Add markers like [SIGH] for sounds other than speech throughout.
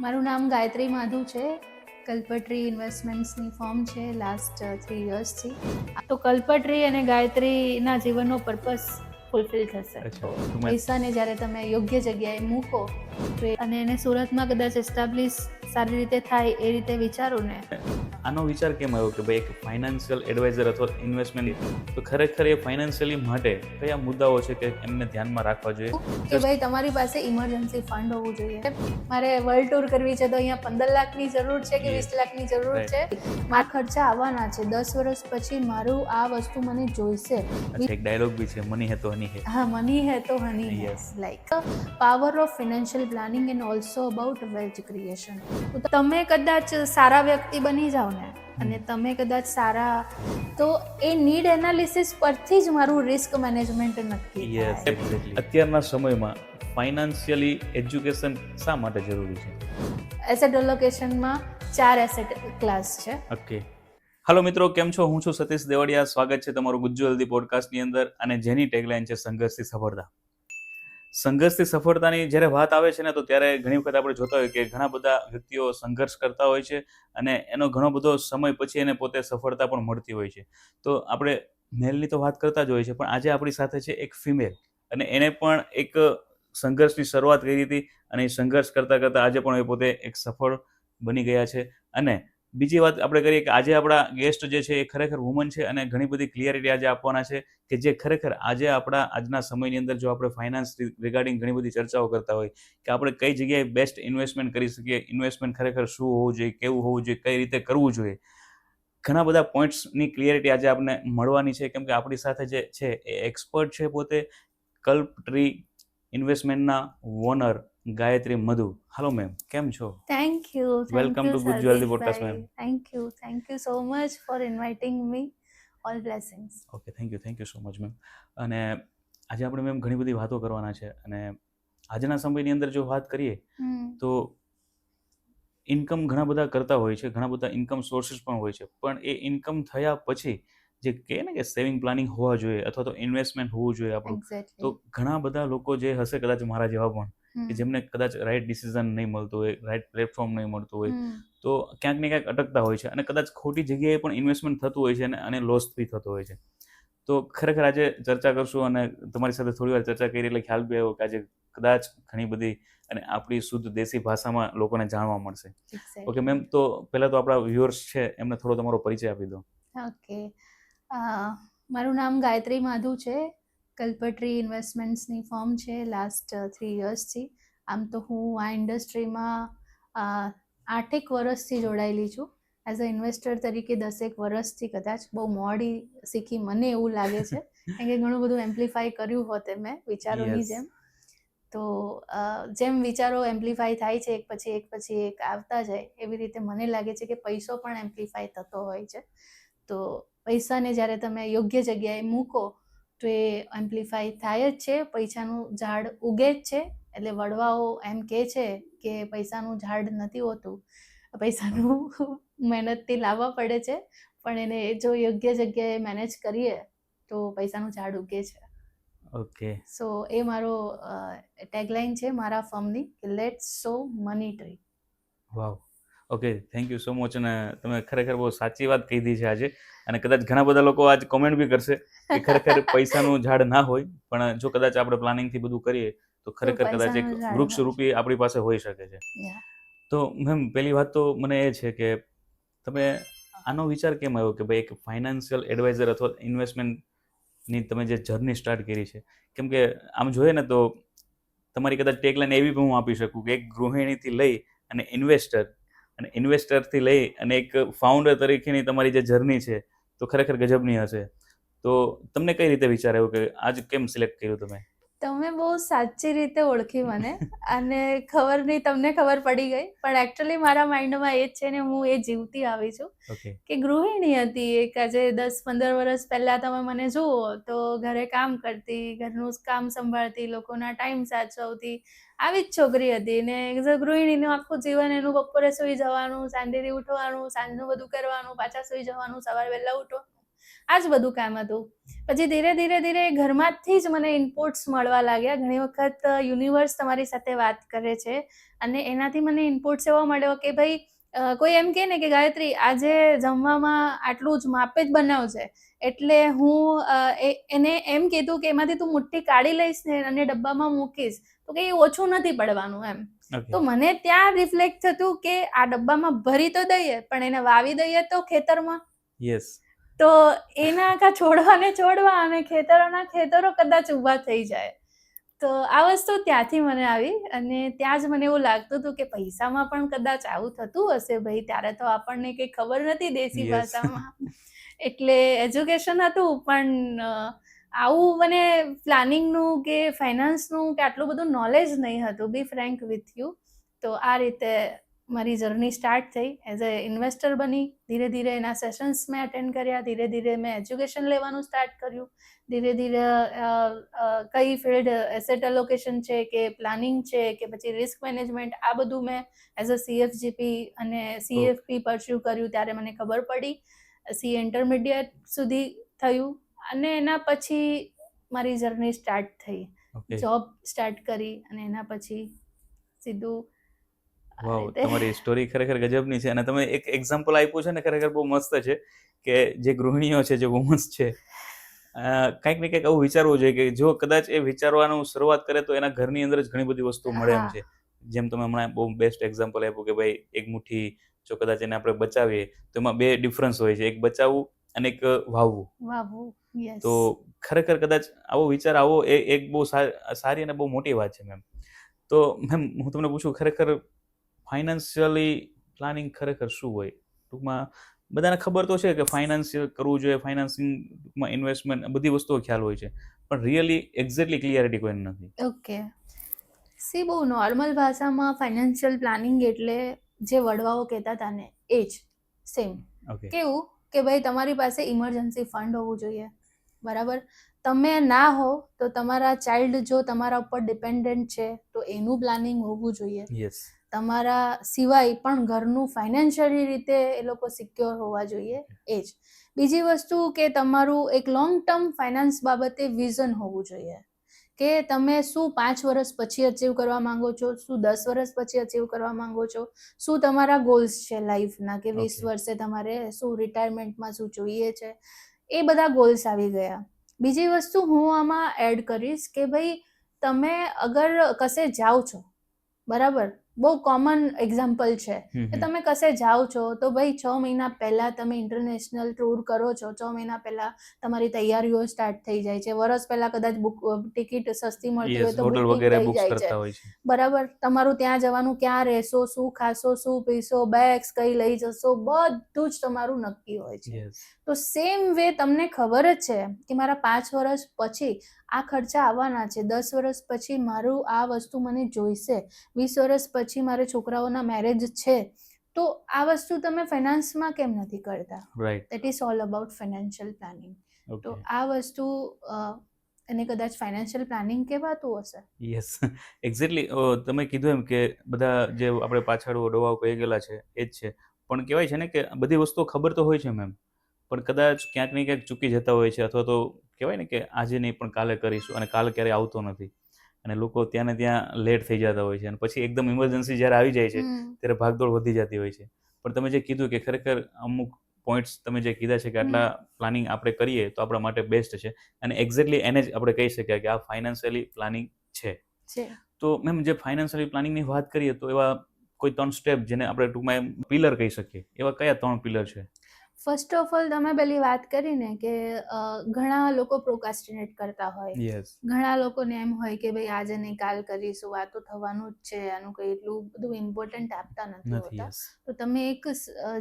મારું નામ ગાયત્રી માધુ છે. કલ્પટ્રી ઇન્વેસ્ટમેન્ટ્સની ફોર્મ છે લાસ્ટ થ્રી યર્સથી તો કલ્પટ્રી અને ગાયત્રીના જીવનનો પર્પસ ફૂલફિલ થશે. પૈસાને જ્યારે તમે યોગ્ય જગ્યાએ મૂકો તો અને એને સુરતમાં કદાચ એસ્ટાબ્લિશ સારી રીતે થાય એ રીતે વિચારો ને. આનો વિચાર કેમ આવ્યો કે ભાઈ એક ફાઇનાન્શિયલ એડવાઇઝર અથવા ઇન્વેસ્ટમેન્ટ તો ખરેખર એ ફાઇનાન્શિયલી માટે કયા મુદ્દાઓ છે કે એમને ધ્યાનમાં રાખવા જોઈએ? કે ભાઈ તમારી પાસે ઇમરજન્સી ફંડ હોવું જોઈએ. મારે વર્લ્ડ ટૂર કરવી છે તો અહીંયા પંદર લાખની જરૂર છે કે વીસ લાખની જરૂર છે? મારા ખર્ચા આવવાના છે. દસ વર્ષ પછી મારું આ વસ્તુ મને જોઈશે. એક ડાયલોગ બી છે. મની હે તો હની હે. હા મની હે તો હની હે. Like power of financial planning and also about wealth creation તમે કદાચ સારા વ્યક્તિ બની જાઓ ને? અને તમે કદાચ સારા તો એ નીડ એનાલિસિસ પરથી જ મારું રિસ્ક મેનેજમેન્ટ નક્કી અત્યારના સમયમાં ફાઇનાન્શિયલી એજ્યુકેશન શા માટે જરૂરી છે? એસેટ એલોકેશનમાં ચાર એસેટ ક્લાસ છે. ઓકે હાલો મિત્રો કેમ છો? હું છું સતીશ દેવડિયા. સ્વાગત છે તમારું ગુજ્જુ હલ્દી પોડકાસ્ટની અંદર અને જેની ટેગલાઇન છે સંઘર્ષથી સફળતા. સંઘર્ષથી સફળતાની જ્યારે વાત આવે છે ને, તો ત્યારે ઘણી વખત આપણે જોતા હોય કે ઘણા બધા વ્યક્તિઓ સંઘર્ષ કરતા હોય છે અને એનો ઘણો બધો સમય પછી એને પોતે સફળતા પણ મળતી હોય છે. તો આપણે મેલની તો વાત કરતા જ હોય છે પણ આજે આપણી સાથે છે એક ફિમેલ અને એને પણ એક સંઘર્ષની શરૂઆત કરી હતી અને એ સંઘર્ષ કરતાં કરતાં આજે પણ એ પોતે એક સફળ બની ગયા છે. અને બીજી વાત આપણે કરીએ કે આજે આપણા ગેસ્ટ જે છે એ ખરેખર વુમન છે અને ઘણી બધી ક્લિયરિટી આજે આપવાના છે કે જે ખરેખર આજે આપણા આજના સમયની અંદર જો આપણે ફાઇનાન્સ રિગાર્ડિંગ ઘણી બધી ચર્ચાઓ કરતા હોય કે આપણે કઈ જગ્યાએ બેસ્ટ ઇન્વેસ્ટમેન્ટ કરી શકીએ ઇન્વેસ્ટમેન્ટ ખરેખર શું હોવું જોઈએ, કેવું હોવું જોઈએ, કઈ રીતે કરવું જોઈએ, ઘણા બધા પોઈન્ટ્સની ક્લિયરિટી આજે આપણને મળવાની છે. કેમ કે આપણી સાથે જે છે એ એક્સપર્ટ છે પોતે. Kalp tree ઇન્વેસ્ટમેન્ટના owner Gayatri Madhu. Hello ma'am કેમ છો? Thank you welcome to good jewellery podcast ma'am thank you thank you so much for inviting me all blessings okay thank you thank you so much ma'am અને આજે આપણે ma'am ઘણી બધી વાતો કરવાના છે. અને આજના સમયની અંદર જો વાત કરીએ તો ઇન્કમ ઘણા બધા કરતા હોય છે. ઘણા બધા ઇન્કમ સોર્સિસ પણ હોય છે. પણ એ ઇન્કમ થયા પછી જે કહે ને કે સેવિંગ પ્લાનિંગ હોવા જોઈએ અથવા તો ઇન્વેસ્ટમેન્ટ હોવું જોઈએ આપણું. તો ઘણા બધા લોકો જે હશે કદાચ મારા જેવા પણ. કે જેમને કદાચ રાઈટ ડિસિઝન નહીં મળતું હોય રાઈટ પ્લેટફોર્મ નહીં મળતું હોય તો ક્યાંક ને ક્યાંક અટકતા હોય છે અને કદાચ ખોટી જગ્યાએ પણ ઇન્વેસ્ટમેન્ટ થતું હોય છે અને અને લોસ બી થતો હોય છે. તો ખરેખર આજે ચર્ચા કરશું અને તમારી સાથે થોડી વાર ચર્ચા કરી એટલે ખ્યાલ બી આવ્યો કે આજે કદાચ ઘણી બધી અને આપણી શુદ્ધ દેશી ભાષામાં લોકોને જાણવા મળશે. ઓકે મેમ તો પહેલાં તો આપણા વ્યુઅર્સ છે એમને થોડો તમારો પરિચય આપી દો. ઓકે મારું નામ ગાયત્રી માધુ છે. કલ્પટ્રી ઇન્વેસ્ટમેન્ટ્સની ફોર્મ છે લાસ્ટ થ્રી યર્સથી આમ તો હું આ ઇન્ડસ્ટ્રીમાં આઠેક વર્ષથી જોડાયેલી છું. એઝ અ ઇન્વેસ્ટર તરીકે દસેક વર્ષથી કદાચ બહુ મોડી શીખી મને એવું લાગે છે. [LAUGHS] કેમ કે ઘણું બધું એમ્પ્લિફાય કર્યું હોત મેં વિચારોની જેમ. તો જેમ વિચારો એમ્પ્લિફાય થાય છે એક પછી એક પછી એક આવતા જાય એવી રીતે મને લાગે છે કે પૈસો પણ એમ્પ્લિફાય થતો હોય છે. તો પૈસાને જ્યારે તમે યોગ્ય જગ્યાએ મૂકો તો એ એમ્પ્લિફાય થાય જ છે પૈસાનું ઝાડ ઉગે જ છે. એટલે વડવાઓ એમ કહે છે કે પૈસાનું ઝાડ નથી હોતું. પૈસાનું મહેનતથી લાવવા પડે છે પણ એને જો યોગ્ય જગ્યાએ મેનેજ કરીએ તો પૈસાનું ઝાડ ઉગે છે. ઓકે સો એ મારો ટેગલાઇન છે મારા ફર્મની કે let's sow money tree wow okay thank you so much અને તમે ખરેખર બહુ સાચી વાત કહી દી છે આજે. અને કદાચ ઘણા બધા લોકો આજ કોમેન્ટ બી કરશે કે ખરેખર [LAUGHS] પૈસાનું ઝાડ ના હોય પણ જો કદાચ આપણે પ્લાનિંગથી બધું કરીએ તો ખરેખર કદાચ એક વૃક્ષ રૂપી આપણી પાસે હોઈ શકે છે. તો મેમ પહેલી વાત તો મને એ છે કે તમે આનો વિચાર કેમ આવ્યો કે ભાઈ એક ફાઇનાન્શિયલ એડવાઇઝર અથવા ઇન્વેસ્ટમેન્ટની તમે જે જર્ની સ્ટાર્ટ કરી છે? કેમ કે આમ જોઈએ ને તો તમારી કદાચ ટેગલાઈન એવી પણ હું આપી શકું કે એક ગૃહિણીથી લઈ અને ઇન્વેસ્ટર અને ઇન્વેસ્ટરથી લઈ અને એક ફાઉન્ડર તરીકેની તમારી જે જર્ની છે તો ખરેખર ગજબની હશે. તો તમને કઈ રીતે વિચાર આવ્યો કે આજ કેમ સિલેક્ટ કર્યું તમે? તમે બહુ સાચી રીતે ઓળખી મને અને ખબર નહીં તમને ખબર પડી ગઈ પણ એકચ્યુઅલી મારા માઇન્ડમાં એ જ છે ને હું એ જીવતી આવી છું. કે ગૃહિણી હતી એક આજે દસ પંદર વર્ષ પહેલાં તમે મને જુઓ તો ઘરે કામ કરતી ઘરનું કામ સંભાળતી લોકોના ટાઈમ સાચવતી આવી જ છોકરી હતી ને ગૃહિણીનું આખું જીવન એનું બપોરે સૂઈ જવાનું શાંતિથી ઉઠવાનું, સાંજનું બધું કરવાનું, પાછા સૂઈ જવાનું, સવાર વહેલા ઉઠવાનું. આ જ બધું કામ હતું. પછી ધીરે ધીરે ધીરે ઘરમાંથી જ મને ઇનપુટ્સ મળવા લાગ્યા. ઘણી વખત યુનિવર્સ તમારી સાથે વાત કરે છે અને એનાથી મને ઇનપુટ્સ એવો મળ્યો કે ભાઈ કોઈ એમ કહે ને કે, ગાયત્રી, આજે જમવામાં આટલું જ માપે જ બનાવજે. એટલે હું એને એમ કીધું કે, એમાંથી તું મુઠ્ઠી કાઢી લઈશ ને અને ડબ્બામાં મૂકીશ. તો કે એ ઓછું નથી પડવાનું એમ. તો મને ત્યાં રિફ્લેક્ટ થતું કે આ ડબ્બામાં ભરી તો દઈએ પણ એને વાવી દઈએ તો ખેતરમાં? યસ તો એના આખા છોડવાને છોડવા અને ખેતરોના ખેતરો કદાચ ઊભા થઈ જાય. તો આ વસ્તુ ત્યાંથી મને આવી અને ત્યાં જ મને એવું લાગતું હતું કે પૈસામાં પણ કદાચ આવું થતું હશે ભાઈ ત્યારે તો આપણને કંઈ ખબર નથી દેશી ભાષામાં. એટલે એજ્યુકેશન હતું પણ આવું મને પ્લાનિંગનું કે ફાઇનાન્સનું કે આટલું બધું નોલેજ નહીં હતું બી ફ્રેન્ક વિથ યુ તો આ રીતે મારી જર્ની સ્ટાર્ટ થઈ. એઝ અ ઇન્વેસ્ટર બની, ધીરે ધીરે એના સેશન્સ મેં અટેન્ડ કર્યા, ધીરે ધીરે મેં એજ્યુકેશન લેવાનું સ્ટાર્ટ કર્યું. ધીરે ધીરે કઈ ફિલ્ડ એસેટ એલોકેશન છે કે પ્લાનિંગ છે કે પછી રિસ્ક મેનેજમેન્ટ આ બધું મેં એઝ અ સીએફજીપી અને સીએફપી પરસ્યુ કર્યું ત્યારે મને ખબર પડી. સી ઇન્ટરમીડિયેટ સુધી થયું. અને એના પછી મારી જર્ની સ્ટાર્ટ થઈ. જોબ સ્ટાર્ટ કરી અને એના પછી સીધું વાવ તમારી સ્ટોરી ખરેખર ગજબની છે. અને તમે એક એક્ઝામ્પલ આપ્યું છે ને ખરેખર બહુ મસ્ત છે કે જે ગૃહિણીઓ છે જે વુમન્સ છે કંઈક ને કંઈક આવું વિચારવું જોઈએ કે જો કદાચ એ વિચારવાનું શરૂઆત કરે તો એના ઘરની અંદર જ ઘણી બધી વસ્તુ મળે એમ છે. જેમ તમે હમણાં બહુ બેસ્ટ એક્ઝામ્પલ આપ્યું કે ભાઈ એક મુઠ્ઠી જો કદાચ એને આપણે બચાવીએ તો એમાં બે ડિફરન્સ હોય છે. એક બચાવવું અને એક વાવવું. વાવું તો ખરેખર કદાચ આવો વિચાર આવો એ એક બહુ સારી અને બહુ મોટી વાત છે મેમ તો મેમ હું તમને પૂછું ખરેખર ફાઇનાન્શિયલી પ્લાનિંગ ખરેખર શું હોય? ટૂંકમાં બધાને ખબર તો છે કે ફાઇનાન્સિયલ કરવું જોઈએ ફાઇનાન્સિંગ ટૂંકમાં ઇન્વેસ્ટમેન્ટ બધી વસ્તુઓ ખ્યાલ હોય છે. પણ રિયલી એક્ઝેક્ટલી ક્લિયરિટી કોઈને નથી. ઓકે. સી બહુ નોર્મલ ભાષામાં ફાઇનાન્શિયલ પ્લાનિંગ એટલે જે વડવાઓ કહેતા હતા ને એ જ સેમ ઓકે કેવું? કે ભાઈ તમારી પાસે ઇમરજન્સી ફંડ હોવું જોઈએ. બરાબર? તમે ના હો તો તમારા ચાઇલ્ડ જો તમારા ઉપર ડિપેન્ડન્ટ છે તો એનું પ્લાનિંગ હોવું જોઈએ. તમારા સિવાય પણ ઘરનું ફાઇનાન્શિયલી રીતે એ લોકો સિક્યોર હોવા જોઈએ. એ જ બીજી વસ્તુ કે તમારું એક લોંગ ટર્મ ફાઇનાન્સ બાબતે વિઝન હોવું જોઈએ. કે તમે શું પાંચ વર્ષ પછી અચીવ કરવા માંગો છો? શું દસ વર્ષ પછી અચીવ કરવા માંગો છો? શું તમારા ગોલ્સ છે લાઈફના કે વીસ વર્ષે તમારે શું રિટાયરમેન્ટમાં શું જોઈએ છે? એ બધા ગોલ્સ આવી ગયા. બીજી વસ્તુ હું આમાં એડ કરીશ કે ભાઈ તમે અગર કશે જાઓ છો બરાબર? બહુ કોમન એક્ઝામ્પલ છે કે તમે કશે જાઓ છો તો ભાઈ છ મહિના પહેલા તમે ઇન્ટરનેશનલ ટૂર કરો છો. છ મહિના પહેલા તમારી તૈયારીઓ સ્ટાર્ટ થઈ જાય છે. વરસ પહેલા કદાચ બુક ટિકિટ સસ્તી મળતી હોય તો હોટલ વગેરે કરતા હોય છે. બરાબર? તમારું ત્યાં જવાનું ક્યાં રહેશો શું ખાશો શું પીશો બેગ્સ કઈ લઈ જશો બધું જ તમારું નક્કી હોય છે. તો સેમ વે તમને ખબર જ છે કે મારા પાંચ વર્ષ પછી આ ખર્ચા આવવાના છે. દસ વર્ષ પછી મારું આ વસ્તુ મને જોઈશે. વીસ વર્ષ પછી મારે છોકરાઓના મેરેજ છે. તો આ વસ્તુ તમે ફાઇનાન્સમાં કેમ નથી કરતા? Right that is all about financial planning તો આ વસ્તુ એને કદાચ ફાઇનાન્શિયલ પ્લાનિંગ કહેવાતું હશે? યસ એક્ઝેક્ટલી [LAUGHS] તમે કીધું એમ કે બધા જે આપણે પાછળ ડોવાઓ કહી ગયેલા છે એ જ છે. પણ કહેવાય છે ને કે બધી વસ્તુઓ ખબર તો હોય છે મેમ પણ કદાચ ક્યાંક ને ક્યાંક ચૂકી જતા હોય છે અથવા તો કહેવાય ને કે આજે નહીં પણ કાલે કરીશું. અને કાલે ક્યારેય આવતો નથી. અને લોકો ત્યાં ને ત્યાં લેટ થઈ જતા હોય છે. અને પછી એકદમ ઇમરજન્સી જ્યારે આવી જાય છે ત્યારે ભાગદોડ વધી જતી હોય છે. પણ તમે જે કીધું કે ખરેખર અમુક પોઈન્ટ્સ તમે જે કીધા છે કે આટલા પ્લાનિંગ આપણે કરીએ તો આપણા માટે બેસ્ટ છે. અને એક્ઝેક્ટલી એને જ આપણે કહી શકીએ કે આ ફાઇનાન્શિયલી પ્લાનિંગ છે. તો મેમ જે ફાઇનાન્શિયલી પ્લાનિંગની વાત કરીએ તો એવા કોઈ ત્રણ સ્ટેપ જેને આપણે ટૂંકમાં પિલર કહી શકીએ? એવા કયા ત્રણ પિલર છે? ફર્સ્ટ ઓફ ઓલ તમે પેલી વાત કરીને કે ઘણા લોકો પ્રોકાસ્ટિનેટ કરતા હોય. ઘણા લોકોને એમ હોય કે ભાઈ આજે નહીં કાલ કરીશું આ તો થવાનું જ છે આનું કંઈ એટલું બધું ઇમ્પોર્ટન્ટ આપતા નથી હોતા. તો તમે એક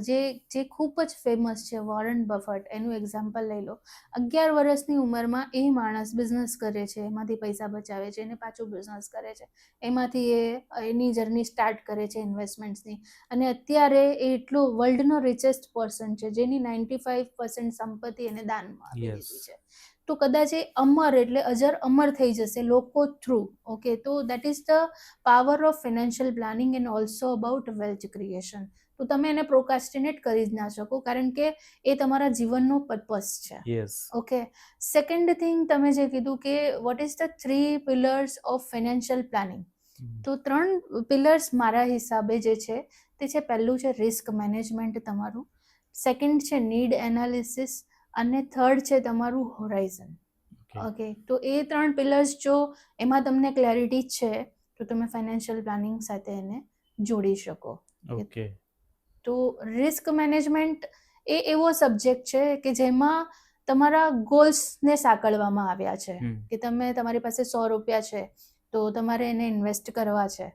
જે જે ખૂબ જ ફેમસ છે વોરન બફટ એનું એક્ઝામ્પલ લઈ લો. અગિયાર વર્ષની ઉંમરમાં એ માણસ બિઝનેસ કરે છે એમાંથી પૈસા બચાવે છે એને પાછું બિઝનેસ કરે છે. એમાંથી એ એની જર્ની સ્ટાર્ટ કરે છે ઇન્વેસ્ટમેન્ટ્સની અને અત્યારે એ એટલો વર્લ્ડનો રિચેસ્ટ પર્સન છે જેની નાઇન્ટી ફાઈવ પર્સન્ટ સંપત્તિ એને દાનમાં આપી દીધી છે. તો કદાચ એ અમર એટલે અજર અમર થઈ જશે લોકો થ્રુ ઓકે તો that is the power of financial planning and also about wealth creation તો તમે એને પ્રોકાસ્ટિનેટ કરી જ ના શકો કારણ કે એ તમારા જીવનનો પર્પસ છે. ઓકે સેકન્ડ થિંગ તમે જે કીધું કે what is the three pillars of financial planning તો ત્રણ પિલર્સ મારા હિસાબે જે છે તે છે પહેલું છે રિસ્ક મેનેજમેન્ટ તમારું. સેકન્ડ છે નીડ એનાલિસિસ અને થર્ડ છે તમારું હોરાઇઝન ઓકે તો એ ત્રણ પિલર્સ જો એમાં તમને ક્લેરિટી છે તો તમે ફાઇનાન્શિયલ પ્લાનિંગ સાથે એને જોડી શકો. ઓકે તો રિસ્ક મેનેજમેન્ટ એ એવો સબ્જેક્ટ છે કે જેમાં તમારા ગોલ્સને સાંકળવામાં આવ્યા છે. કે તમે તમારી પાસે સો રૂપિયા છે તો તમારે એને ઇન્વેસ્ટ કરવા છે.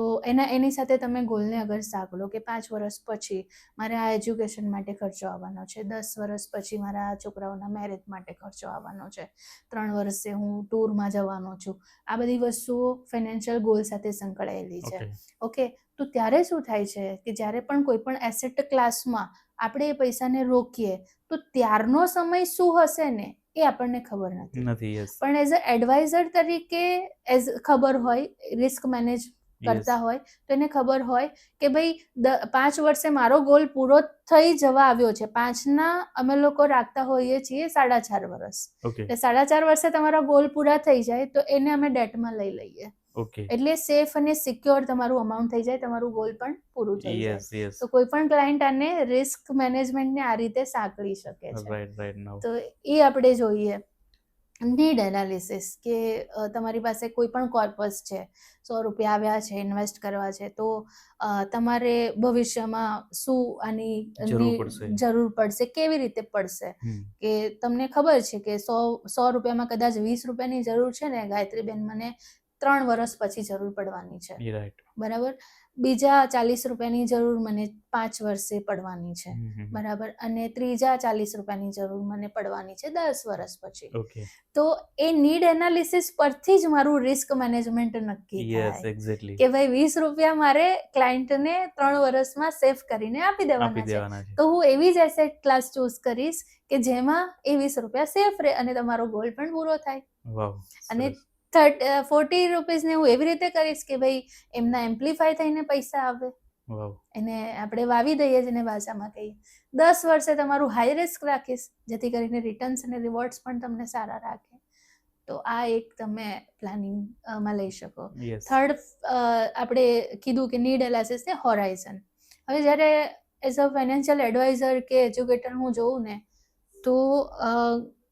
તો એના એની સાથે તમે ગોલને અગર સાંકળો કે પાંચ વર્ષ પછી મારે આ એજ્યુકેશન માટે ખર્ચો આવવાનો છે દસ વર્ષ પછી મારા આ છોકરાઓના મેરેજ માટે ખર્ચો આવવાનો છે ત્રણ વર્ષે હું ટૂરમાં જવાનો છું આ બધી વસ્તુઓ ફાઇનાન્શિયલ ગોલ સાથે સંકળાયેલી છે. ઓકે તો ત્યારે શું થાય છે કે જ્યારે પણ કોઈ પણ એસેટ ક્લાસમાં આપણે એ પૈસાને રોકીએ તો ત્યારનો સમય શું હશે ને એ આપણને ખબર નથી. નથી પણ એઝ અ એડવાઇઝર તરીકે એઝ ખબર હોય રિસ્ક મેનેજ કરતા હોય તો એને ખબર હોય કે ભાઈ પાંચ વર્ષે મારો ગોલ પૂરો થઈ જવા આવ્યો છે. પાંચના અમે લોકો રાખતા હોઈએ છીએ સાડા ચાર વર્ષ એટલે સાડા ચાર વર્ષે તમારા ગોલ પૂરા થઈ જાય તો એને અમે ડેટમાં લઈ લઈએ. એટલે સેફ અને સિક્યોર તમારું અમાઉન્ટ થઈ જાય તમારું ગોલ પણ પૂરું થઈ જાય. તો કોઈ પણ ક્લાયન્ટ આને રિસ્ક મેનેજમેન્ટને આ રીતે સાંકળી શકે છે. તો એ આપણે જોઈએ. નીડ એનાલિસિસ કે તમારી પાસે કોઈ પણ કોર્પસ છે સો રૂપિયા આવ્યા છે ઇન્વેસ્ટ કરવા છે તો તમારે ભવિષ્યમાં શું આની જરૂર પડશે. કેવી રીતે પડશે? કે તમને ખબર છે કે સો સો રૂપિયામાં કદાચ વીસ રૂપિયાની જરૂર છે ને ગાયત્રીબેન મને ત્રણ વર્ષ પછી જરૂર પડવાની છે. બરાબર? બીજા ચાલીસ રૂપિયાની જરૂર મને પાંચ વર્ષે પડવાની છે. બરાબર? અને ત્રીજા ચાલીસ રૂપિયાની જરૂર મને પડવાની છે દસ વર્ષ પછી. તો એ નીડ એનાલિસિસ પરથી જ મારું રિસ્ક મેનેજમેન્ટ નક્કી થાય. કે ભાઈ વીસ રૂપિયા મારે ક્લાયન્ટને ત્રણ વર્ષમાં સેફ કરીને આપી દેવાના છે. તો હું એવી જ એસેટ ક્લાસ ચૂઝ કરીશ કે જેમાં એ વીસ રૂપિયા સેફ રહે અને તમારો ગોલ પણ પૂરો થાય. અને થર્ટ ફોર્ટી રૂપીઝને હું એવી રીતે કરીશ કે ભાઈ એમના એમ્પ્લિફાય થઈને પૈસા આવે. એને આપણે વાવી દઈએ જેને ભાષામાં કહીએ. દસ વર્ષે તમારું હાઈ રિસ્ક રાખીશ જેથી કરીને રિટર્ન્સ અને રિવોર્ડ્સ પણ તમને સારા રાખે. તો આ એક તમે પ્લાનિંગમાં લઈ શકો. થર્ડ આપણે કીધું કે નીડ એનાલિસિસ ને હોરાઇઝન હવે જ્યારે એઝ અ ફાઇનાન્શિયલ એડવાઇઝર કે એજ્યુકેટર હું જોઉં ને તો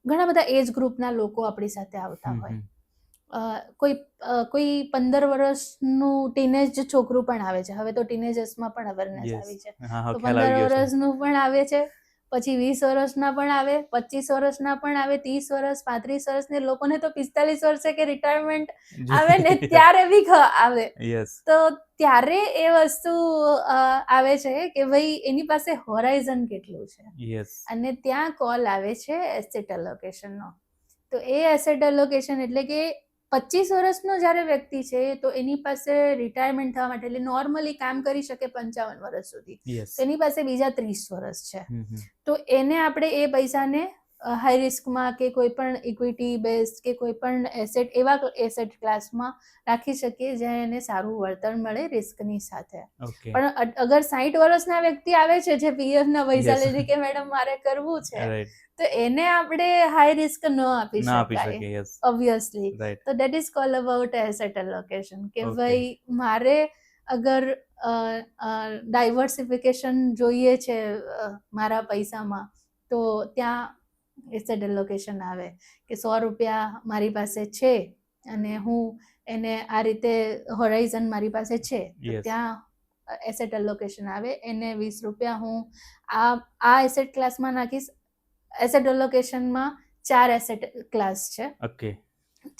ઘણા બધા એજ ગ્રુપના લોકો આપણી સાથે આવતા હોય. કોઈ કોઈ પંદર વર્ષનું ટીનેજ છોકરું પણ આવે છે. હવે તો ટીનેજર્સમાં પણ અવેરનેસ. આવી છે. તો પંદર વર્ષનું પણ આવે છે પછી વીસ વર્ષના પણ આવે પચીસ વર્ષના પણ આવે ત્રીસ વર્ષ પાંત્રીસ વર્ષને લોકોને તો પિસ્તાલીસ વર્ષે કે રિટાયરમેન્ટ [LAUGHS] આવે ને ત્યારે બી આવે. તો ત્યારે એ વસ્તુ આવે છે કે ભાઈ એની પાસે હોરાઇઝન કેટલું છે? અને ત્યાં કોલ આવે છે એસેટ એલોકેશનનો તો એ એસેટ એલોકેશન એટલે કે પચીસ વર્ષનો જ્યારે વ્યક્તિ છે તો એની પાસે રિટાયરમેન્ટ થવા માટે એટલે નોર્મલી કામ કરી શકે પંચાવન વર્ષ સુધી. એની પાસે બીજા ત્રીસ વર્ષ છે. તો એને આપણે એ પૈસાને હાઈ રિસ્કમાં કે કોઈ પણ ઇક્વિટી બેઝ કે કોઈ પણ એસેટ એવા એસેટ ક્લાસમાં રાખી શકીએ જ્યાં એને સારું વળતર મળે રિસ્કની સાથે. પણ અગર સાઠ વર્ષના વ્યક્તિ આવે છે જે પીએફ ના પૈસા Yes. કે મેડમ મારે કરવું છે તો એને આપણે હાઈ રિસ્ક ન આપી શકીએ શકાય ઓબ્વિયસલી તો that is call about asset allocation કે ભાઈ મારે અગર ડાયવર્સિફિકેશન જોઈએ છે મારા પૈસામાં તો ત્યાં એસેટ એલોકેશન આવે કે સો રૂપિયા મારી પાસે છે અને હું એને આ રીતે હોરાઇઝન મારી પાસે છે ત્યાં એસેટ એલોકેશન આવે. એને વીસ રૂપિયા હું આ આ એસેટ ક્લાસમાં નાખીશ. એસેટ એલોકેશનમાં ચાર એસેટ ક્લાસ છે. ઓકે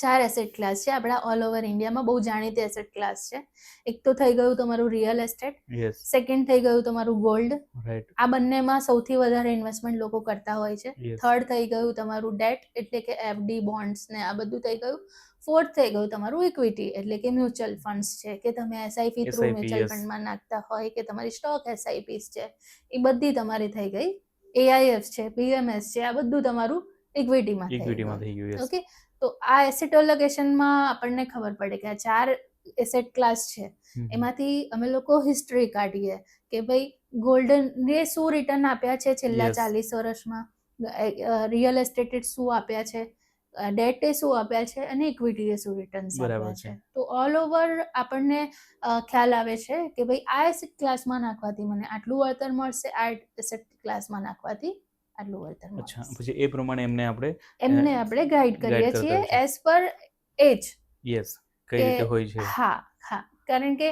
ચાર એસેટ ક્લાસ છે. આપણા ઓલ ઓવર ઇન્ડિયામાં બહુ જાણીતી એસેટ ક્લાસ છે. એક તો થઈ ગયું તમારું રિયલ એસ્ટેટ સેકન્ડ થઈ ગયું તમારું ગોલ્ડ રાઈટ આ બંનેમાં સૌથી વધારે ઇન્વેસ્ટમેન્ટ લોકો કરતા હોય છે. થર્ડ થઈ ગયું તમારું ડેટ એટલે કે એફડી બોન્ડ્સ ને આ બધું થઈ ગયું. ફોર્થ થઈ ગયું તમારું ઇક્વિટી એટલે કે મ્યુચ્યુઅલ ફંડ્સ છે કે તમે એસઆઈપી થ્રુ મ્યુચ્યુઅલ ફંડમાં નાખતા હોય કે તમારી સ્ટોક એસઆઈપીસ છે. એ બધી તમારી થઈ ગઈ. એઆઈએફ છે પીએમએસ છે આ બધું તમારું ઇક્વિટીમાં ઇક્વિટીમાં થઈ ગયું. ઓકે તો આ એસેટ ઓલોકેશનમાં આપણને ખબર પડે કે આ ચાર એસેટ ક્લાસ છે. એમાંથી અમે લોકો હિસ્ટ્રી કાઢીએ કે ભાઈ ગોલ્ડન ને શું રિટર્ન આપ્યા છે છેલ્લા ચાલીસ વર્ષમાં? રિયલ એસ્ટેટ શું આપ્યા છે? ડેટે શું આપ્યા છે? અને ઇક્વિટીએ શું રિટર્ન્સ બરાબર આપ્યા છે. છે. તો ઓલ ઓવર આપણને ખ્યાલ આવે છે કે ભાઈ આ એસેટ ક્લાસમાં નાખવાથી મને આટલું વળતર મળશે આ એસેટ ક્લાસમાં નાખવાથી આટલું વળતર અચ્છા પછી એ પ્રમાણે એમને આપણે એમને આપણે ગાઈડ કરીએ છીએ એઝ પર એજ યસ કઈ રીતે હોય છે. હા હા. કારણ કે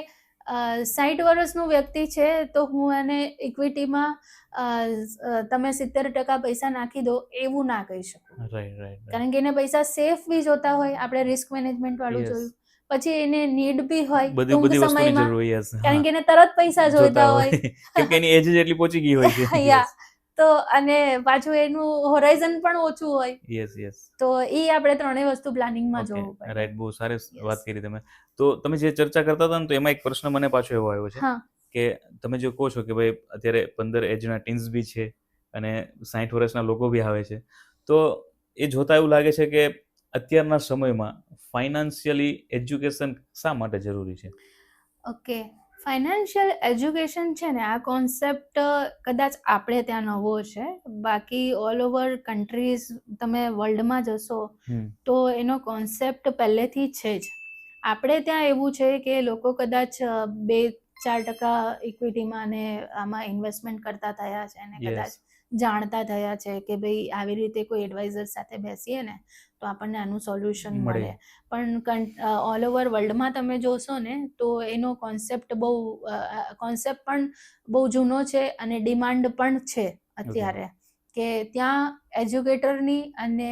સાઠ વર્ષનું વ્યક્તિ છે તો હું એને ઇક્વિટીમાં તમે સિત્તેર ટકા પૈસા નાખી દો એવું ના કહી શકું. કારણ કે એને પૈસા સેફ બી જોતા હોય આપણે રિસ્ક મેનેજમેન્ટ વાળું જોયું. પછી એને નીડ બી હોય બધી ટૂંક બધી વસ્તુની સમયમાં. જરૂર હોય કારણ કે એને તરત પૈસા જોઈતા હોય. કેમ કે એની એજ જ એટલી પહોંચી ગઈ હોય છે. [LAUGHS] Yeah. તો અને પાછું એનું હોરાઇઝન પણ ઓછું હોય. યસ યસ તો એ આપણે ત્રણેય વસ્તુ પ્લાનિંગમાં જોવું પડે. રાઈટ બહુ સારી વાત કરી તમે. તો તમે જે ચર્ચા કરતા હતા ને તો એમાં એક પ્રશ્ન મને પાછો એવો આવ્યો છે કે તમે જો કહો છો કે ભાઈ અત્યારે પંદર એજના ટીન્સ બી છે અને સાઠ વર્ષના લોકો બી આવે છે તો એ જોતા એવું લાગે છે કે અત્યારના સમયમાં ફાઇનાન્શિયલી એજ્યુકેશન શા માટે જરૂરી છે? ઓકે ફાઇનાન્શિયલ એજ્યુકેશન છે ને આ કોન્સેપ્ટ કદાચ આપણે ત્યાં નવો છે. બાકી ઓલ ઓવર કન્ટ્રીઝ તમે વર્લ્ડમાં જશો તો એનો કોન્સેપ્ટ પહેલેથી છે જ. આપણે ત્યાં એવું છે કે લોકો કદાચ બે ચાર ટકા ઇક્વિટીમાં ને આમાં ઇન્વેસ્ટમેન્ટ કરતા થયા છે અને કદાચ જાણતા થયા છે કે ભાઈ આવી રીતે કોઈ એડવાઇઝર સાથે બેસીએ ને તો આપણને આનું સોલ્યુશન મળે. પણ ઓલ ઓવર વર્લ્ડમાં તમે જોશો ને તો એનો કોન્સેપ્ટ બહુ કોન્સેપ્ટ પણ બહુ જૂનો છે અને ડિમાન્ડ પણ છે અત્યારે. કે ત્યાં એજ્યુકેટરની અને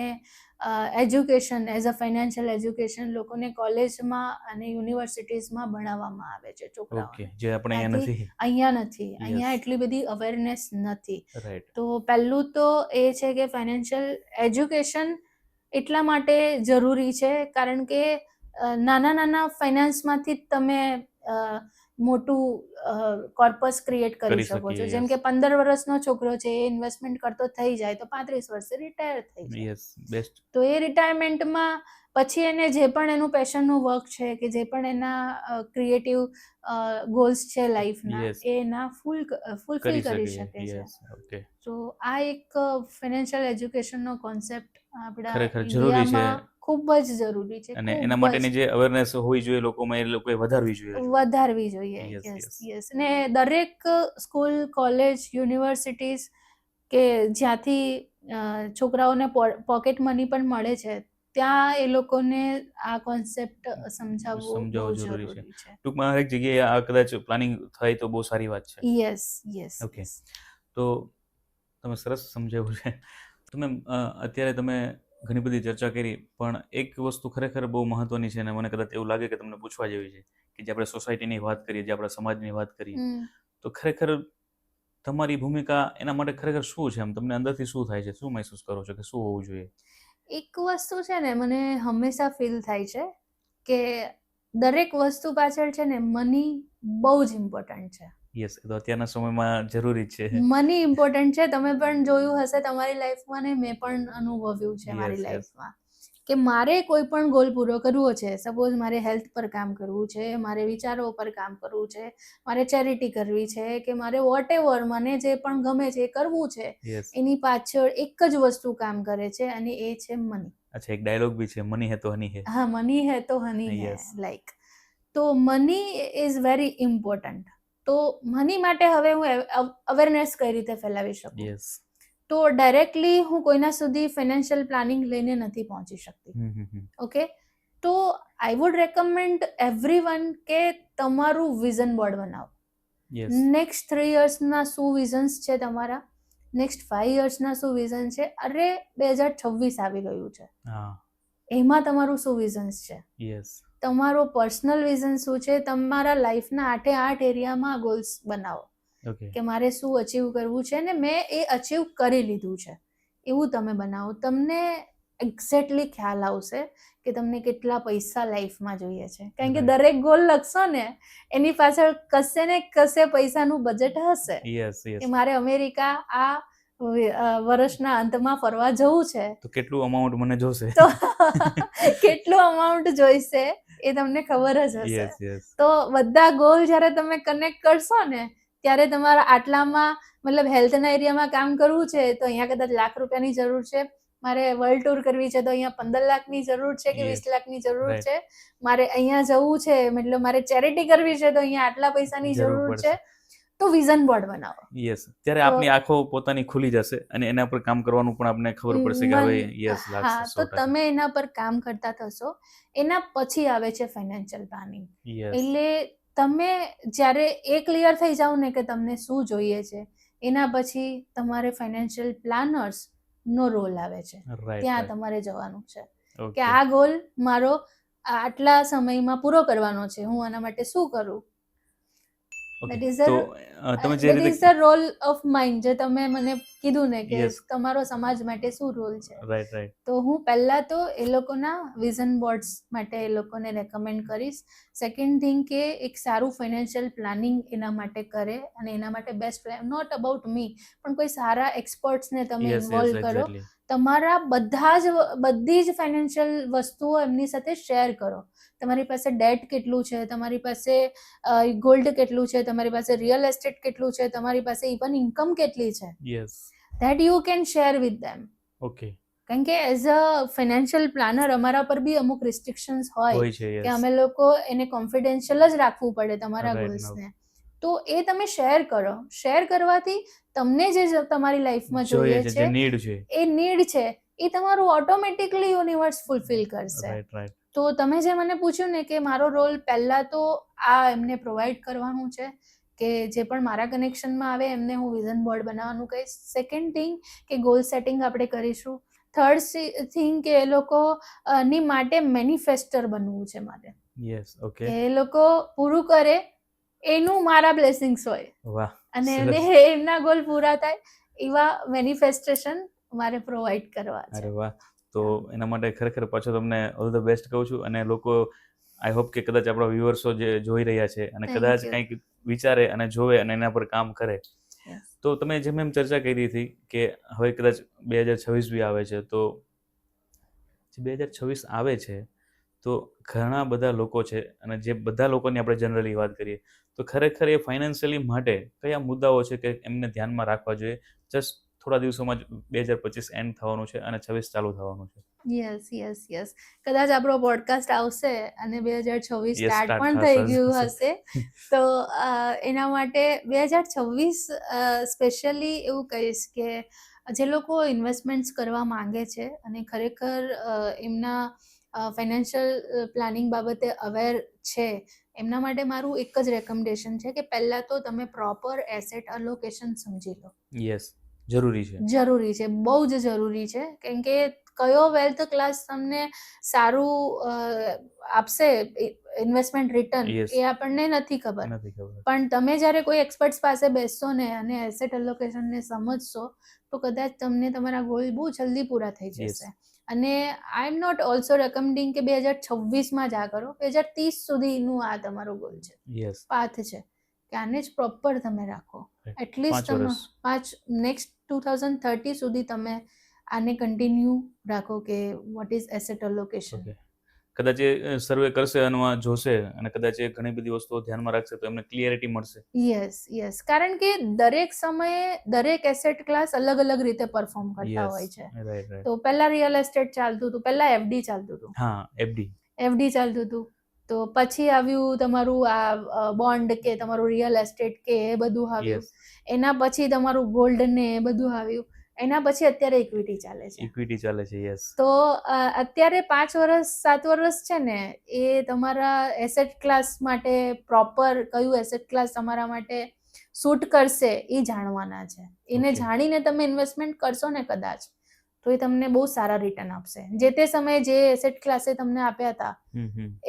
education as a financial education લોકોને કોલેજમાં અને યુનિવર્સિટીઝમાં ભણાવવામાં આવે છે છોકરાઓને. જે આપણે અહીંયા નથી. અહીંયા નથી. અહીંયા એટલી બધી અવેરનેસ નથી. તો પહેલું તો એ છે કે ફાઇનાન્શિયલ એજ્યુકેશન એટલા માટે જરૂરી છે કારણ કે નાના નાના ફાઇનાન્સમાંથી જ તમે મોટું કોર્પસ ક્રિએટ કરી શકો છો. જેમ કે પંદર વર્ષનો છોકરો છે એ ઇન્વેસ્ટમેન્ટ કરતો થઈ જાય તો પાંત્રીસ વર્ષે રિટાયર થઈ જાય. તો એ રિટાયરમેન્ટમાં પછી એને જે પણ એનું પેશનનું વર્ક છે કે જે પણ એના ક્રિએટિવ ગોલ્સ છે લાઈફના એના ફૂલ ફૂલફિલ કરી શકે છે. તો આ એક ફિનાન્શિયલ એજ્યુકેશનનો કોન્સેપ્ટ આપણા ખરેખર જરૂરી છે. ખૂબ જ જરૂરી છે અને એના. માટેની જે. અવેરનેસ હોવી જોઈએ લોકોમાં એ લોકોએ વધારવી જોઈએ. વધારવી જોઈએ યસ યસ ને દરેક સ્કૂલ કોલેજ યુનિવર્સિટીઝ કે જ્યાંથી છોકરાઓને પોકેટ મની પણ મળે છે ત્યાં એ લોકોને આ કોન્સેપ્ટ સમજાવવો સમજાવવો જરૂરી છે. ટૂંકમાં હરેક જગ્યાએ આ કદાચ પ્લાનિંગ થાય તો બહુ સારી વાત છે. યસ યસ ઓકે તો તમે સરસ સમજાવ્યું છે. તમે અત્યારે તમે ઘણી બધી ચર્ચા કરી પણ એક વસ્તુ ખરેખર બહુ મહત્વની છે અને મને કદાચ એવું લાગે કે તમને પૂછવા જેવી છે કે જે આપણે સોસાયટીની વાત કરીએ જે આપણા સમાજની વાત કરીએ તો ખરેખર તમારી ભૂમિકા એના માટે ખરેખર શું છે? એમ તમને અંદરથી શું થાય છે? શું મહેસૂસ કરો છો કે શું હોવું જોઈએ? એક વસ્તુ છે ને મને હંમેશા ફીલ થાય છે કે દરેક વસ્તુ પાછળ છે ને મની બહુ જ ઇમ્પોર્ટન્ટ છે. યસ એ તો અત્યારના સમયમાં જરૂરી છે. મની ઇમ્પોર્ટન્ટ છે. તમે પણ જોયું હશે તમારી લાઈફમાં ને મેં પણ અનુભવ્યું છે મારી. લાઈફમાં કે મારે કોઈ પણ ગોલ પૂરો કરવો છે. સપોઝ મારે હેલ્થ પર કામ કરવું છે મારે વિચારો પર કામ કરવું છે મારે ચેરિટી કરવી છે કે મારે વોટ મને જે પણ ગમે છે એ કરવું છે એની પાછળ એક જ વસ્તુ કામ કરે છે અને એ છે મની અચ્છા એક ડાયલોગ બી છે. મની હે તો હની હે. હા મની હે તો હની હે. લાઈક તો મની ઇઝ વેરી ઇમ્પોર્ટન્ટ તો મની માટે હવે હું અવેરનેસ કઈ રીતે ફેલાવી શકું? તો ડાયરેક્ટલી હું કોઈના સુધી ફાઇનાન્શિયલ પ્લાનિંગ લઈને નથી પહોંચી શકતી. ઓકે તો I would recommend every one કે તમારું વિઝન બોર્ડ બનાવો. નેક્સ્ટ થ્રી યર્સના શું વિઝન્સ છે તમારા? નેક્સ્ટ ફાઈવ યર્સના શું વિઝન છે? અરે બે હજાર છવ્વીસ આવી ગયું છે. એમાં તમારું શું વિઝન્સ છે? યસ તમારો પર્સનલ વિઝન શું છે? તમારા લાઈફના આઠે આઠ એરિયામાં ગોલ્સ બનાવો. કે મારે શું અચીવ કરવું છે ને મેં એ અચીવ કરી લીધું છે. એવું તમે બનાવો. તમને એક્ઝેક્ટલી ખ્યાલ આવશે કે તમને કેટલા પૈસા લાઈફમાં જોઈએ છે. કારણ કે દરેક ગોલ લખશો ને એની પાછળ કશે ને કશે પૈસાનું બજેટ હશે. કે મારે અમેરિકા આ વર્ષના અંતમાં ફરવા જવું છે. તો કેટલું અમાઉન્ટ મને જોશે? તો [LAUGHS] કેટલું અમાઉન્ટ જોઈશે? એ તમને ખબર જ હશે. તો બધા ગોલ જ્યારે તમે કનેક્ટ કરશો ને ત્યારે તમારા આટલામાં મતલબ હેલ્થના એરિયામાં કામ કરવું છે તો અહીંયા કદાચ લાખ રૂપિયાની જરૂર છે. મારે વર્લ્ડ ટૂર કરવી છે તો અહીંયા પંદર લાખની જરૂર છે કે વીસ લાખની જરૂર છે? મારે અહીંયા જવું છે મતલબ મારે ચેરિટી કરવી છે તો અહીંયા આટલા પૈસાની જરૂર છે? તો વિઝન બોર્ડ બનાવો. યસ ત્યારે આપની આંખો પોતાની ખુલી જશે અને એના પર કામ કરવાનું પણ આપને ખબર પડશે કે હવે યસ હા તો તમે એના પર કામ કરતા થશો. એના પછી આવે છે ફાઇનાન્શિયલ પ્લાનિંગ એટલે તમે જ્યારે એ ક્લિયર થઈ જાવ ને કે તમને શું જોઈએ છે એના પછી તમારે ફાઇનાન્શિયલ પ્લાનર્સ નો રોલ આવે છે. ત્યાં તમારે જવાનું છે. કે આ ગોલ મારો આટલા સમયમાં પૂરો કરવાનો છે. હું આના માટે શું કરું? તો તમે જે is the role of mind જે તમે મને કીધું ને કે તમારો સમાજ માટે શું રોલ છે? રાઈટ રાઈટ તો હું પહેલા તો એ લોકોના વિઝન બોર્ડ્સ માટે એ લોકોને રેકમેન્ડ કરીશ. સેકન્ડ થિંગ કે એક સારું ફાઇનાન્શિયલ પ્લાનિંગ એના માટે કરે અને એના માટે બેસ્ટ નોટ અબાઉટ મી પણ કોઈ સારા એક્સપર્ટ્સને તમે યસ યસ ઇન્વોલ્વ કરો. તમારા બધા જ બધી જ ફાઇનાન્શિયલ વસ્તુઓ એમની સાથે શેર કરો. તમારી પાસે ડેટ કેટલું છે? તમારી પાસે ગોલ્ડ કેટલું છે? તમારી પાસે રિયલ એસ્ટેટ કેટલું છે? તમારી પાસે ઇવન ઇન્કમ કેટલી છે? Yes that you can share with them okay કારણ કે એઝ અ ફાઇનાન્શિયલ પ્લાનર અમારા પર બી અમુક રિસ્ટ્રિક્શન્સ હોય કે અમે લોકો એને કોન્ફિડેન્શિયલ જ રાખવું પડે તમારા ગોલ્સને તો એ તમે શેર કરો. શેર કરવાથી તમને જે તમારી લાઈફમાં જોઈએ છે નીડ છે. એ નીડ છે એ તમારું ઓટોમેટિકલી યુનિવર્સ ફૂલફિલ કરશે. તો તમે જે મને પૂછ્યું ને કે મારો રોલ પહેલા તો આ એમને પ્રોવાઈડ કરવાનું છે કે જે પણ મારા કનેક્શનમાં આવે એમને હું વિઝન બોર્ડ બનાવવાનું કહીશ. સેકન્ડ થિંગ કે ગોલ સેટિંગ આપણે કરીશું. થર્ડ થિંગ કે એ લોકો ની માટે મેનિફેસ્ટર બનવું છે મારે. યસ ઓકે એ લોકો પૂરું કરે એનું મારા બ્લેસિંગ્સ હોય. વાહ અને એમના ગોલ પૂરા થાય એવા મેનિફેસ્ટેશન મારે પ્રોવાઈડ કરવા છે. અરે વાહ તો એના માટે ખરેખર પાછો તમને ઓલ ધ બેસ્ટ કહું છું અને લોકો આઈ હોપ કે કદાચ આપણા વ્યુઅર્સો જે જોઈ રહ્યા છે અને કદાચ કંઈક વિચારે અને જોવે અને એના પર કામ કરે. તો તમે જેમ એમ ચર્ચા કરી હતી કે હવે કદાચ બે હજાર છવ્વીસ બી આવે છે તો જે બે હજાર છવ્વીસ આવે છે તો ઘણા બધા લોકો છે અને જે બધા લોકોની આપણે જનરલી વાત કરીએ તો ખરેખર એ ફાઇનાન્શિયલી માટે કયા મુદ્દાઓ છે કે એમને ધ્યાનમાં રાખવા જોઈએ? જસ્ટ થોડા દિવસોમાં જ બે હજાર પચીસ એન્ડ થવાનું છે અને છવ્વીસ ચાલુ થવાનું છે. યસ યસ યસ કદાચ આપણો પોડકાસ્ટ આવશે અને બે હજાર છવ્વીસ સ્ટાર્ટ પણ થઈ ગયું હશે તો એના માટે બે હજાર છવ્વીસ સ્પેશિયલી એવું કહીશ કે જે લોકો ઇન્વેસ્ટમેન્ટ્સ કરવા માંગે છે અને ખરેખર એમના ફાઇનાન્શિયલ પ્લાનિંગ બાબતે અવેર છે. એમના માટે મારું એક જ રેકમેન્ડેશન છે કે પહેલાં તો તમે પ્રોપર એસેટ અલોકેશન સમજી લો. યસ જરૂરી છે. જરૂરી છે બહુ જ જરૂરી છે. કેમ કે કયો વેલ્થ ક્લાસ તમને સારું આપશે ઇન્વેસ્ટમેન્ટ રિટર્ન એ આપણને નથી ખબર. પણ તમે જ્યારે કોઈ એક્સપર્ટ્સ પાસે બેસશો ને અને એસેટ અલોકેશનને સમજશો તો કદાચ તમને તમારા ગોલ બહુ જલ્દી પૂરા થઈ જશે. અને આઈ એમ નોટ ઓલ્સો રેકમેન્ડિંગ કે બે હજાર છવ્વીસમાં જ આ કરો. બે હજાર ત્રીસ સુધીનું આ તમારો ગોલ છે. પાથ છે. કે આને જ પ્રોપર તમે રાખો. એટલીસ્ટ પાંચ તમે પાંચ નેક્સ્ટ ટુ થાઉઝન્ડ થર્ટી સુધી તમે આને કન્ટિન્યુ રાખો કે વોટ ઇઝ એસેટ અલોકેશન કદાચ એ સર્વે કરશે અને જોશે અને કદાચ એ ઘણી બધી વસ્તુઓ ધ્યાનમાં રાખશે તો એમને ક્લિયરિટી મળશે. યસ યસ કારણ કે દરેક સમયે દરેક એસેટ ક્લાસ અલગ અલગ રીતે પરફોર્મ કરતા હોય છે. તો પહેલા રિયલ એસ્ટેટ ચાલતું હતું પહેલા એફડી ચાલતું હતું. હા એફડી એફડી ચાલતું હતું. તો પછી આવ્યું તમારું આ બોન્ડ કે તમારું રિયલ એસ્ટેટ કે એ બધું આવ્યું. એના પછી તમારું ગોલ્ડ ને એ બધું આવ્યું. એના પછી અત્યારે ઇક્વિટી ચાલે છે. ઇક્વિટી ચાલે છે યસ તો અત્યારે પાંચ વર્ષ સાત વર્ષ છે ને એ તમારા એસેટ ક્લાસ માટે પ્રોપર કયું એસેટ ક્લાસ તમારા માટે સૂટ કરશે એ જાણવાના છે. એને જાણીને તમે ઇન્વેસ્ટમેન્ટ કરશો ને કદાચ તો એ તમને બહુ સારા રિટર્ન આપશે. જે તે સમયે જે એસેટ ક્લાસે તમને આપ્યા હતા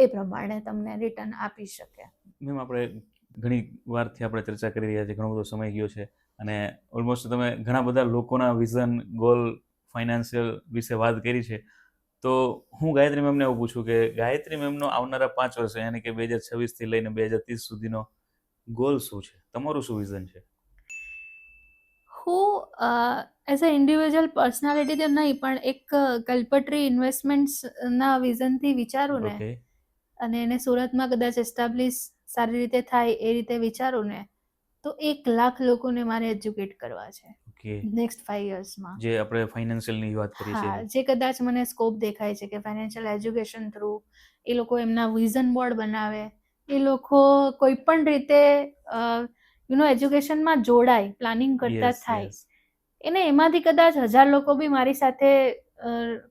એ પ્રમાણે તમને રિટર્ન આપી શકે. મેમ આપણે ઘણી વારથી આપણે ચર્ચા કરી રહ્યા છીએ ઘણો બધો સમય ગયો છે. અને ઓલમોસ્ટ તમે ઘણા બધા લોકોના વિઝન ગોલ ફાઇનાન્શિયલ વિશે વાત કરી છે. તો હું ગાયત્રી મેમને એવું પૂછું કે ગાયત્રી મેમનો આવનારા પાંચ વર્ષ યાની કે બે હજાર છવ્વીસથી લઈને બે હજાર ત્રીસ સુધીનો ગોલ શું છે? તમારું શું વિઝન છે? હું એઝ અ ઇન્ડિવિજ્યુઅલ પર્સનાલિટી તો નહીં પણ એક કલ્પટ્રી ઇન્વેસ્ટમેન્ટ્સના વિઝનથી વિચારું ને અને એને સુરતમાં કદાચ એસ્ટાબ્લિશ સારી રીતે થાય એ રીતે વિચારું ને તો એક લાખ લોકોને મારે એજ્યુકેટ કરવા છે. નેક્સ્ટ ફાઈવ યર્સમાં જે આપણે ફાઇનાન્શિયલની વાત કરી છે. જે કદાચ મને સ્કોપ દેખાય છે કે ફાઇનાન્શિયલ એજ્યુકેશન થ્રુ એ લોકો એમના વિઝન બોર્ડ બનાવે. એ લોકો કોઈ પણ રીતે યુ નો એજ્યુકેશનમાં જોડાય પ્લાનિંગ કરતા થાય. એને એમાંથી કદાચ હજાર લોકો બી મારી સાથે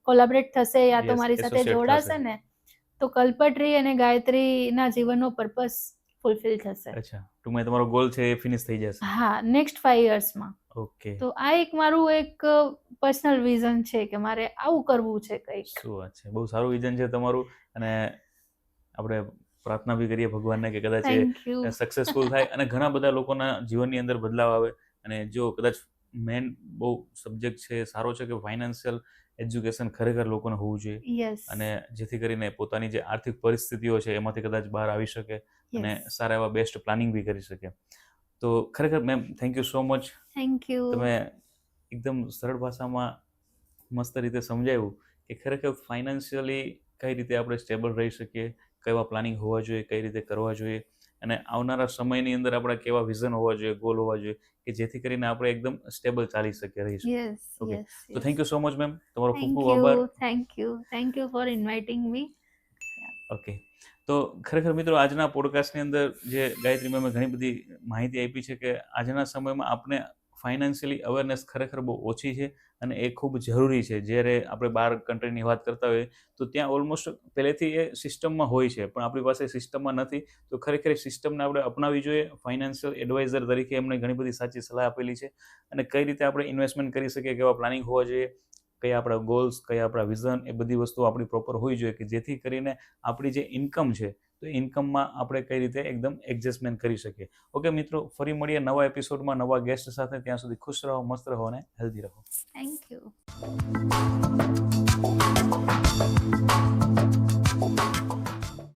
કોલાબરેટ થશે યા તો મારી સાથે જોડાશે ને તો કલ્પટ્રી અને ગાયત્રીના જીવનનો પર્પસ ફૂલફિલ થશે. અચ્છા. ટૂંકમાં તમારો ગોલ છે એ ફિનિશ થઈ જશે. હા નેક્સ્ટ ફાઈવ યર્સમાં ઓકે તો આ એક મારું એક પર્સનલ વિઝન છે કે મારે આવું કરવું છે કંઈક. શું વાત છે. બહુ સારું વિઝન છે તમારું. અને આપણે પ્રાર્થના બી કરીએ ભગવાનને કે કદાચ સક્સેસફુલ થાય. અને ઘણા બધા લોકોના જીવનની અંદર બદલાવ આવે. અને જો કદાચ મેન બહુ સબ્જેક્ટ છે સારો છે કે ફાઇનાન્શિયલ એજ્યુકેશન ખરેખર લોકોને હોવું જોઈએ. અને જેથી કરીને પોતાની જે આર્થિક પરિસ્થિતિઓ છે એમાંથી કદાચ બહાર આવી શકે અને સારા એવા બેસ્ટ પ્લાનિંગ બી કરી શકે. તો ખરેખર ma'am thank you so much thank you તમે એકદમ સરળ ભાષામાં મસ્ત રીતે સમજાવ્યું કે ખરેખર ફાઇનાન્શિયલી કઈ રીતે આપણે સ્ટેબલ રહી શકીએ કેવા પ્લાનિંગ હોવા જોઈએ કઈ રીતે કરવા જોઈએ. અને આવનારા સમયની અંદર આપણા કેવા વિઝન હોવા જોઈએ ગોલ હોવા જોઈએ કે જેથી કરીને આપણે એકદમ સ્ટેબલ ચાલી શકીએ રહીશું. યસ તો thank you so much ma'am તમારો ખૂબ ખૂબ આભાર. Thank you thank you for inviting me okay તો ખરેખર મિત્રો આજના પોડકાસ્ટની અંદર જે ગાયત્રી મેમે ઘણી બધી માહિતી આપી છે કે આજના સમયમાં આપણે ફાઇનાન્શિયલી અવેરનેસ ખરેખર બહુ ઓછી છે અને એ ખૂબ જરૂરી છે. જ્યારે આપણે બહાર કન્ટ્રીની વાત કરતા હોઈએ તો ત્યાં ઓલમોસ્ટ પહેલેથી એ સિસ્ટમમાં હોય છે, પણ આપણી પાસે સિસ્ટમમાં નથી. તો ખરેખર એ સિસ્ટમને આપણે અપનાવવી જોઈએ. ફાઇનાન્શિયલ એડવાઇઝર તરીકે એમણે ઘણી બધી સાચી સલાહ આપેલી છે અને કઈ રીતે આપણે ઇન્વેસ્ટમેન્ટ કરી શકીએ, કેવા પ્લાનિંગ હોવા જોઈએ, કયા આપણા ગોલ્સ, કયા આપણા વિઝન, એ બધી વસ્તુઓ આપણી પ્રોપર હોવી જોઈએ કે જેથી કરીને આપણી જે ઇન્કમ છે તો ઇન્કમમાં આપણે કઈ રીતે એકદમ એડજસ્ટમેન્ટ કરી શકીએ. ઓકે મિત્રો, ફરી મળીએ નવા એપિસોડમાં નવા ગેસ્ટ સાથે. ત્યાં સુધી ખુશ રહો, મસ્ત રહો અને હેલ્ધી રહો. Thank you